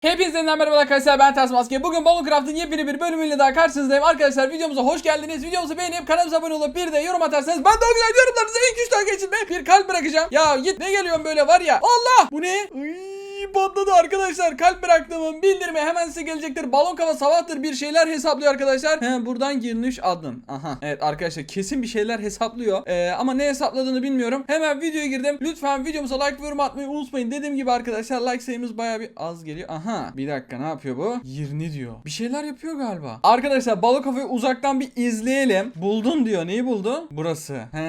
Hepinize merhaba arkadaşlar ben Ters Maske. Bugün Balloon Craft'ın yepyeni bir bölümüyle daha karşınızdayım. Arkadaşlar videomuza hoş geldiniz. Videomuzu beğenip kanalımıza abone olup bir de yorum atarsanız ben daha güzel yorumlarınıza ilk 3 dakika içinde bir kalp bırakacağım. Ya git ne geliyorsun böyle var ya. Allah bu ne? Iy, patladı arkadaşlar. Kalp bıraktığımın bildirimi hemen size gelecektir. Balon kafa sabahtır bir şeyler hesaplıyor arkadaşlar. He buradan girmiş adın. Aha. Evet arkadaşlar kesin bir şeyler hesaplıyor. Ee, ama ne hesapladığını bilmiyorum. Hemen videoya girdim. Lütfen videomuza like ve yorum atmayı unutmayın. Dediğim gibi arkadaşlar like sayımız baya bir az geliyor. Aha. Bir dakika ne yapıyor bu? 20 diyor. Bir şeyler yapıyor galiba. Arkadaşlar balık kafayı uzaktan bir izleyelim. Buldun diyor. Neyi buldu? Burası. He.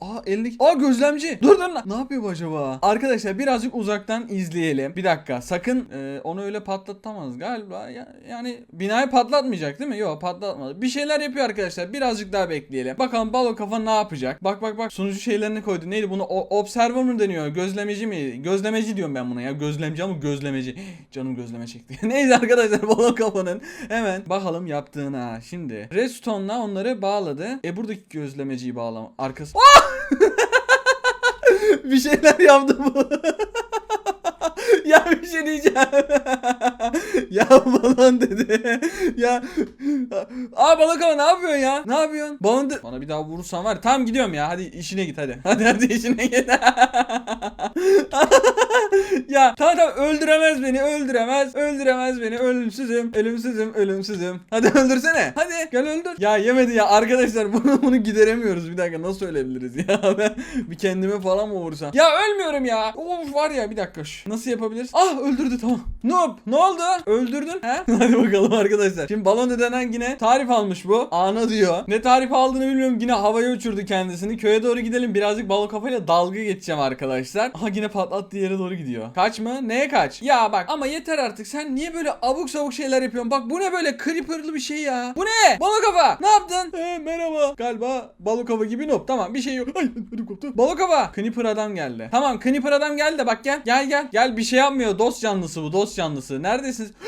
Aa elindeki. Aa gözlemci. Dur dur. Ne yapıyor bu acaba? Arkadaşlar birazcık uzaktan izleyelim. Bir dakika. Sakın e, onu öyle patlatamaz galiba. Ya- yani binayı patlatmayacak değil mi? Yok patlatmadı. Bir şeyler yapıyor arkadaşlar. Birazcık daha bekleyelim. Bakalım balık kafa ne yapacak? Bak bak bak. Sunucu şeylerini koydu. Neydi bunu? O, observer mı deniyor? Gözlemeci mi? Gözlemeci diyorum ben buna ya. Gözlemci ama gözlemeci. Canım gözleme çekti. Neyse arkadaşlar balık kafanın hemen bakalım yaptığına. Şimdi redstone'la onları bağladı. E buradaki gözlemeciyi bağlama. Arkası. bir şeyler yaptı bu. ya bir şey diyeceğim. ya balon dedi. ya. Aa balık ama ne yapıyorsun ya? Ne yapıyorsun? Balon de- Bana bir daha vurursan var. Tamam gidiyorum ya. Hadi işine git hadi. Hadi hadi işine git. ya tamam tamam öldüremez beni öldüremez öldüremez beni ölümsüzüm ölümsüzüm ölümsüzüm hadi öldürsene hadi gel öldür ya yemedi ya arkadaşlar bunu bunu gideremiyoruz bir dakika nasıl ölebiliriz ya ben bir kendime falan mı vursam ya ölmüyorum ya of var ya bir dakika nasıl yapabiliriz ah öldürdü tamam. Noob ne oldu? Öldürdün. He? Hadi bakalım arkadaşlar. Şimdi balon dedenen yine tarif almış bu. Ana diyor. Ne tarif aldığını bilmiyorum. Yine havaya uçurdu kendisini. Köye doğru gidelim. Birazcık balon kafayla dalga geçeceğim arkadaşlar. Aha yine patlattığı yere doğru gidiyor. Kaç mı? Neye kaç? Ya bak ama yeter artık. Sen niye böyle abuk sabuk şeyler yapıyorsun? Bak bu ne böyle creeper'lı bir şey ya? Bu ne? Balık kafa! Ne yaptın? He, merhaba. Galiba balık kafa gibi noob. Tamam bir şey yok. Ay ödüm koptu. Balık kafa! Creeper adam geldi. Tamam creeper adam geldi de bak gel. Gel gel. Gel bir şey yapmıyor dost canlısı bu dost canlısı neredesiniz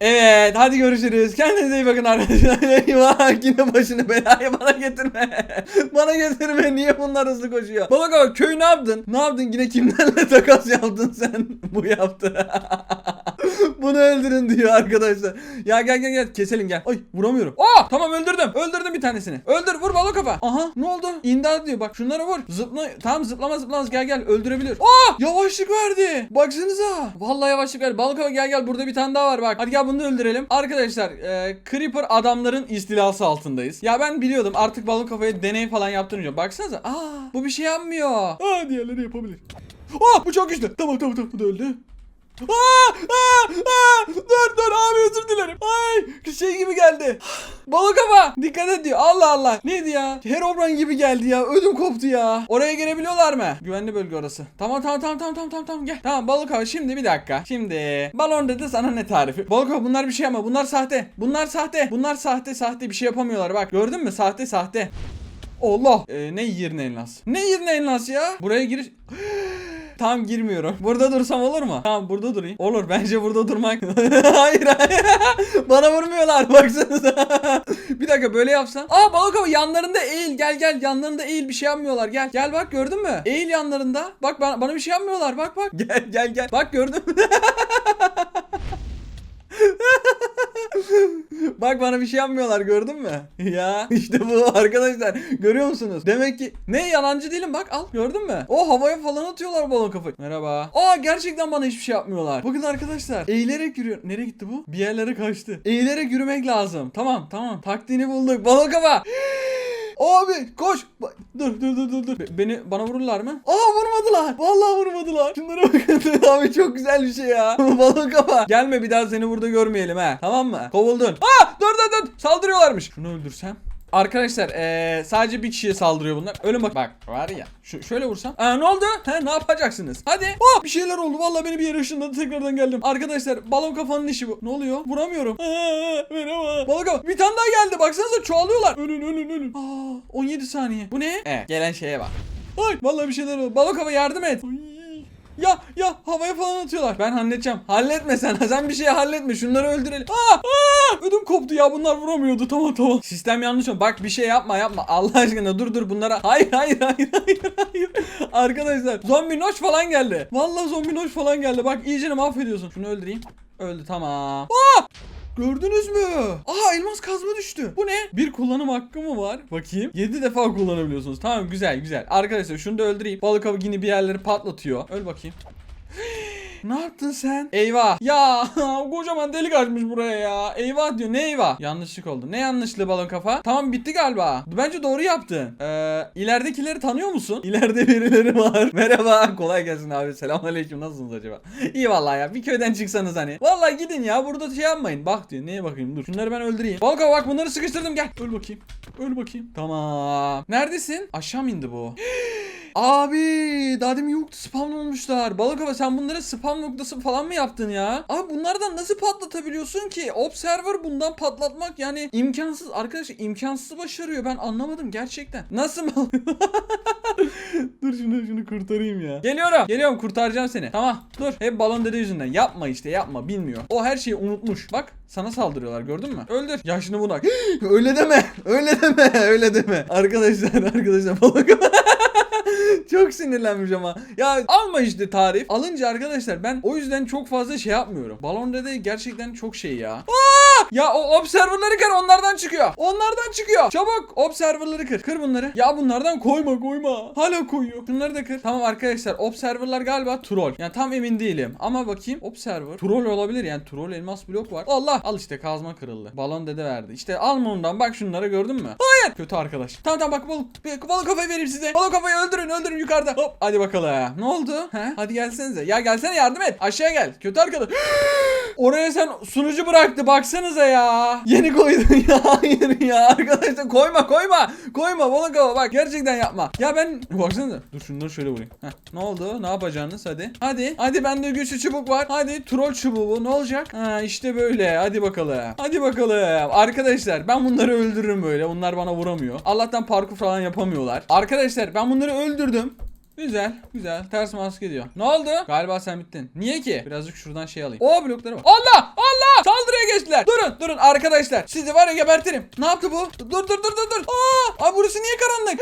Evet hadi görüşürüz. Kendinize iyi bakın arkadaşlar. Eyvah yine başını belaya bana getirme. bana getirme. Niye bunlar hızlı koşuyor? Bana bak köy ne yaptın? Ne yaptın? Yine kimlerle takas yaptın sen? Bu yaptı. Bunu öldürün diyor arkadaşlar. Ya gel gel gel keselim gel. Ay vuramıyorum. Aa tamam öldürdüm. Öldürdüm bir tanesini. Öldür vur balık kafa. Aha ne oldu? İmdat diyor bak şunlara vur. Zıpla tamam zıplama zıplamaz gel gel öldürebilir. Aa yavaşlık verdi. Baksanıza. Vallahi yavaşlık verdi. Balık kafa gel gel burada bir tane daha var bak. Hadi gel bunu da öldürelim. Arkadaşlar e, Creeper adamların istilası altındayız. Ya ben biliyordum artık balık kafaya deney falan yaptırmayacağım. Baksanıza. Aa bu bir şey yapmıyor. Aa diğerleri yapabilir. Aa bu çok güçlü. Tamam tamam tamam bu da öldü. Aa, aa, aa, dur dur abi özür dilerim. Ay şey gibi geldi. Balık ama dikkat et diyor. Allah Allah. Neydi ya? Herobrine gibi geldi ya. Ödüm koptu ya. Oraya girebiliyorlar mı? Güvenli bölge orası. Tamam tamam tamam tamam tamam tamam tamam gel. Tamam balık hava şimdi bir dakika. Şimdi balon dedi sana ne tarifi? Balık hava bunlar bir şey ama bunlar sahte. Bunlar sahte. Bunlar sahte sahte bir şey yapamıyorlar bak. Gördün mü? Sahte sahte. Allah. Ee, ne yirne elmas? Ne yirne elmas ya? Buraya giriş... Tam girmiyorum. Burada dursam olur mu? Tamam burada durayım. Olur bence burada durmak. hayır hayır. Bana vurmuyorlar baksanıza. bir dakika böyle yapsam. Aa balık ama yanlarında eğil gel gel yanlarında eğil bir şey yapmıyorlar gel. Gel bak gördün mü? Eğil yanlarında. Bak bana, bana bir şey yapmıyorlar bak bak. Gel gel gel. Bak gördün mü? Bak bana bir şey yapmıyorlar gördün mü? Ya işte bu arkadaşlar. Görüyor musunuz? Demek ki ne yalancı değilim bak al gördün mü? O havaya falan atıyorlar balon kafayı. Merhaba. Aa gerçekten bana hiçbir şey yapmıyorlar. Bakın arkadaşlar eğilerek yürüyor. Nereye gitti bu? Bir yerlere kaçtı. Eğilerek yürümek lazım. Tamam tamam. Taktiğini bulduk. Balon kafa. Abi koş. Ba- Dur dur dur dur dur. Be- beni bana vururlar mı? Aa vurmadılar. Vallahi vurmadılar. Şunlara bakın. Abi çok güzel bir şey ya. Balon kafa. Gelme bir daha seni burada görmeyelim ha. Tamam mı? Kovuldun. Aa dur dur dur. Saldırıyorlarmış. Şunu öldürsem. Arkadaşlar eee, sadece bir kişiye saldırıyor bunlar. Ölün bak. Bak var ya. Şu, şöyle vursam. Aa, ne oldu? He ne yapacaksınız? Hadi. Oh, bir şeyler oldu. Vallahi beni bir yere ışınladı. Tekrardan geldim. Arkadaşlar balon kafanın işi bu. Ne oluyor? Vuramıyorum. Merhaba. Balon kafa. Bir tane daha geldi. Baksanıza çoğalıyorlar. Ölün ölün ölün. Aa, 17 saniye. Bu ne? Evet. Gelen şeye bak. Ay vallahi bir şeyler oldu. Balon kafa yardım et. Ay. Ya ya havaya falan atıyorlar. Ben halledeceğim. Halletme sen. Sen bir şey halletme. Şunları öldürelim. Aa, aa, ödüm koptu ya. Bunlar vuramıyordu. Tamam tamam. Sistem yanlış mı? Bak bir şey yapma yapma. Allah aşkına dur dur bunlara. Hayır hayır hayır hayır hayır. Arkadaşlar zombi noş falan geldi. Vallahi zombi noş falan geldi. Bak iyicene mahvediyorsun. Şunu öldüreyim. Öldü tamam. Aa! Gördünüz mü? Aha elmas kazma düştü. Bu ne? Bir kullanım hakkı mı var? Bakayım. 7 defa kullanabiliyorsunuz. Tamam güzel güzel. Arkadaşlar şunu da öldüreyim. Balık avı yine bir yerleri patlatıyor. Öl bakayım. Ne yaptın sen? Eyvah. Ya kocaman delik açmış buraya ya. Eyvah diyor. Ne eyvah? Yanlışlık oldu. Ne yanlışlığı balon kafa? Tamam bitti galiba. Bence doğru yaptın. Ee, ileridekileri tanıyor musun? İleride birileri var. Merhaba. Kolay gelsin abi. Selamünaleyküm. Nasılsınız acaba? İyi vallahi ya. Bir köyden çıksanız hani. Vallahi gidin ya. Burada şey yapmayın. Bak diyor. Neye bakayım? Dur. Şunları ben öldüreyim. Balon bak bunları sıkıştırdım. Gel. Öl bakayım. Öl bakayım. Tamam. Neredesin? Aşağı mı indi bu? Abi daha demin yoktu spam olmuşlar. Balık hava sen bunlara spam noktası falan mı yaptın ya? Abi bunlardan nasıl patlatabiliyorsun ki? Observer bundan patlatmak yani imkansız. Arkadaşlar imkansız başarıyor. Ben anlamadım gerçekten. Nasıl dur şunu şunu kurtarayım ya. Geliyorum. Geliyorum kurtaracağım seni. Tamam dur. Hep balon dede yüzünden. Yapma işte yapma bilmiyor. O her şeyi unutmuş. Bak sana saldırıyorlar gördün mü? Öldür. Yaşını bunak. öyle deme. Öyle deme. Öyle deme. Arkadaşlar arkadaşlar balık çok sinirlenmiş ama. Ya alma işte tarif. Alınca arkadaşlar ben o yüzden çok fazla şey yapmıyorum. Balon Dede gerçekten çok şey ya. Aa! Ya o observerları kır onlardan çıkıyor. Onlardan çıkıyor. Çabuk observerları kır. Kır bunları. Ya bunlardan koyma koyma. Hala koyuyor. Şunları da kır. Tamam arkadaşlar observerlar galiba troll. Yani tam emin değilim. Ama bakayım observer. Troll olabilir yani troll elmas blok var. Allah al işte kazma kırıldı. Balon dede verdi. İşte alma ondan bak şunlara gördün mü? Hayır. Kötü arkadaş. Tamam tamam bak balık, balık kafayı vereyim size. Balık kafayı öldürün öldürün yukarıda. Hop hadi bakalım. Ne oldu? He? Hadi gelsenize. Ya gelsene yardım et. Aşağıya gel. Kötü arkadaş. Oraya sen sunucu bıraktı baksanıza ya. Yeni koydun ya. Hayır ya arkadaşlar koyma koyma. Koyma balık kafa bak gerçekten yapma. Ya ben baksanıza. Dur şunları şöyle vurayım. Heh. Ne oldu? Ne yapacaksınız hadi. Hadi. Hadi bende güçlü çubuk var. Hadi troll çubuğu bu. Ne olacak? Ha işte böyle. Hadi bakalım. Hadi bakalım. Arkadaşlar ben bunları öldürürüm böyle. Bunlar bana vuramıyor. Allah'tan parkur falan yapamıyorlar. Arkadaşlar ben bunları öldürdüm. Güzel, güzel. Ters maske diyor. Ne oldu? Galiba sen bittin. Niye ki? Birazcık şuradan şey alayım. O blokları var. Allah! Allah! Saldırıya geçtiler. Durun, durun arkadaşlar. Sizi var ya gebertirim. Ne yaptı bu? Dur, dur, dur, dur, dur. Aa! Abi burası niye karanlık?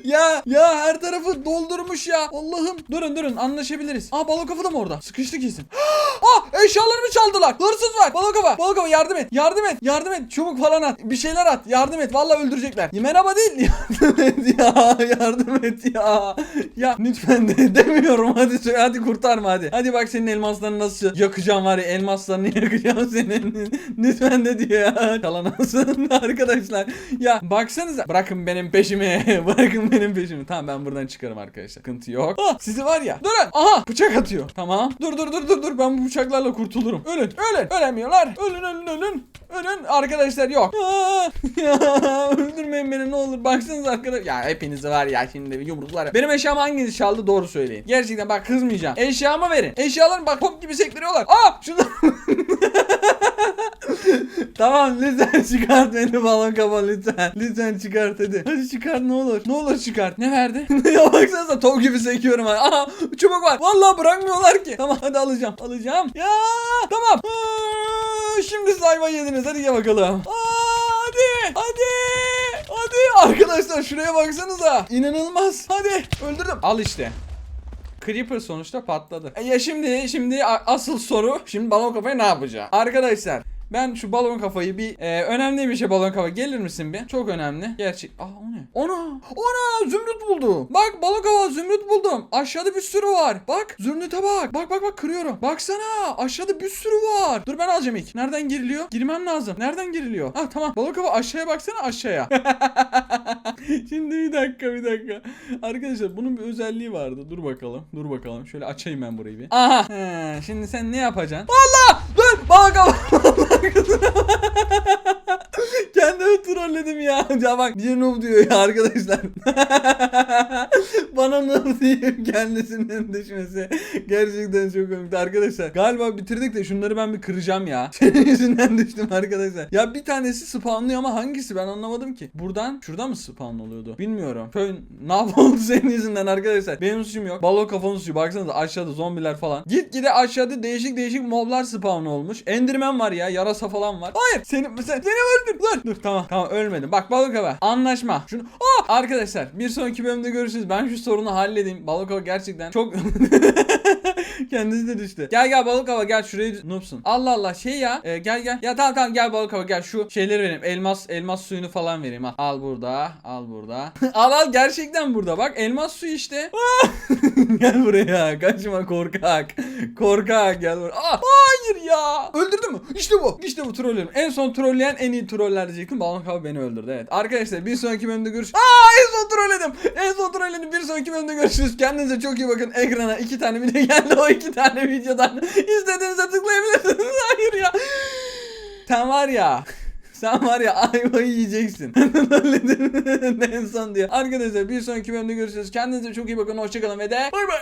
ya, ya her tarafı doldurmuş ya. Allah'ım. Durun, durun. Anlaşabiliriz. Aa balık kafa da mı orada? Sıkıştı kesin. Eşyalarımı çaldılar. Hırsız var. Balık kafa. Balık kafa yardım et. Yardım et. Yardım et. Çubuk falan at. Bir şeyler at. Yardım et. Vallahi öldürecekler. Merhaba değil. Yardım et ya. Yardım et ya. Ya lütfen de demiyorum. Hadi söyle. Hadi kurtarma hadi. Hadi bak senin elmaslarını nasıl yakacağım var ya. Elmaslarını yakacağım senin. lütfen de diyor ya. Çalanasın arkadaşlar. Ya baksanıza. Bırakın benim peşimi. Bırakın benim peşimi. Tamam ben buradan çıkarım arkadaşlar. Sıkıntı yok. Ah, sizi var ya. Durun. Aha bıçak atıyor. Tamam. Dur dur dur dur dur. Ben bu bıçaklarla kurtulurum. Ölün. Ölün. Ölemiyorlar. Ölün ölün ölün. Ölün. Arkadaşlar yok. Ya, öldürmeyin beni ne olur. Baksanıza arkadaşlar. Ya hepinizi var ya şimdi yumruklar. Benim eşyamı hanginiz çaldı doğru söyleyin. Gerçekten bak kızmayacağım. Eşyamı verin. Eşyalarını bak top gibi sektiriyorlar. Aa şunlar. tamam lütfen çıkart beni balon kafa lütfen. Lütfen çıkart hadi. Hadi çıkart ne olur. Ne olur çıkart. Ne verdi? ya baksanıza top gibi sekiyorum. ha. Aha çubuk var. Vallahi bırakmıyorlar ki. Tamam hadi alacağım. Alacağım. Ya tamam. Aa, şimdi siz ayva yediniz. Hadi gel bakalım. Aa, hadi. Hadi. Hadi. Arkadaşlar şuraya baksanıza. İnanılmaz. Hadi öldürdüm. Al işte. Creeper sonuçta patladı. E ya şimdi şimdi asıl soru şimdi balon kafayı ne yapacağım? Arkadaşlar ben şu balon kafayı bir e, önemli bir şey balon kafa gelir misin bir? Çok önemli. Gerçek. Aa o ne? Ona! Ona! Zümrüt buldum. Bak balon kafa zümrüt buldum. Aşağıda bir sürü var. Bak zümrüte bak. Bak bak bak kırıyorum. Baksana aşağıda bir sürü var. Dur ben alacağım ilk. Nereden giriliyor? Girmem lazım. Nereden giriliyor? Ah tamam. Balon kafa aşağıya baksana aşağıya. Şimdi bir dakika bir dakika. Arkadaşlar bunun bir özelliği vardı. Dur bakalım. Dur bakalım. Şöyle açayım ben burayı bir. Aha. He, şimdi sen ne yapacaksın? Allah! Dur! Balon kafa! farkında. Kendimi trolledim ya. Ya bak bir noob diyor ya arkadaşlar. Bana noob deyip kendisinin düşmesi. Gerçekten çok komikti arkadaşlar. Galiba bitirdik de şunları ben bir kıracağım ya. Senin yüzünden düştüm arkadaşlar. Ya bir tanesi spawnlıyor ama hangisi ben anlamadım ki. Buradan şurada mı spawn oluyordu? Bilmiyorum. Köy ne yapalım senin yüzünden arkadaşlar. Benim suçum yok. Balon kafanın suçu. Baksanıza aşağıda zombiler falan. Git gide aşağıda değişik değişik moblar spawn olmuş. Enderman var ya. Yarasa falan var. Hayır. Seni, sen, seni öldür. Dur. Dur tamam. Tamam ölmedim. Bak balık hava. Anlaşma. Şunu. Aa! Arkadaşlar bir sonraki bölümde görüşürüz. Ben şu sorunu halledeyim. Balık hava gerçekten çok Kendisi de düştü. Gel gel balık hava gel şurayı düş- noobsun. Allah Allah şey ya. e, gel gel. Ya tamam tamam gel balık hava gel şu şeyleri vereyim. Elmas elmas suyunu falan vereyim al. Al burada. Al burada. al al gerçekten burada bak elmas suyu işte. gel buraya. Kaçma korkak. Korkak gel buraya. Aa, hayır ya. Öldürdü mü? İşte bu. İşte bu trollerim. En son trolleyen en iyi troller diyecektim. Balık hava beni öldürdü. Evet. Arkadaşlar bir sonraki bölümde görüş. Aa en son trolledim. En son trolledim. Bir sonraki bölümde görüşürüz. Kendinize çok iyi bakın. Ekrana iki tane video geldi. İki tane videodan istediğinize tıklayabilirsiniz. Hayır ya. Sen var ya. Sen var ya ayvayı yiyeceksin. En son diye. Arkadaşlar bir sonraki bölümde görüşürüz. Kendinize çok iyi bakın. Hoşçakalın ve de bay bay.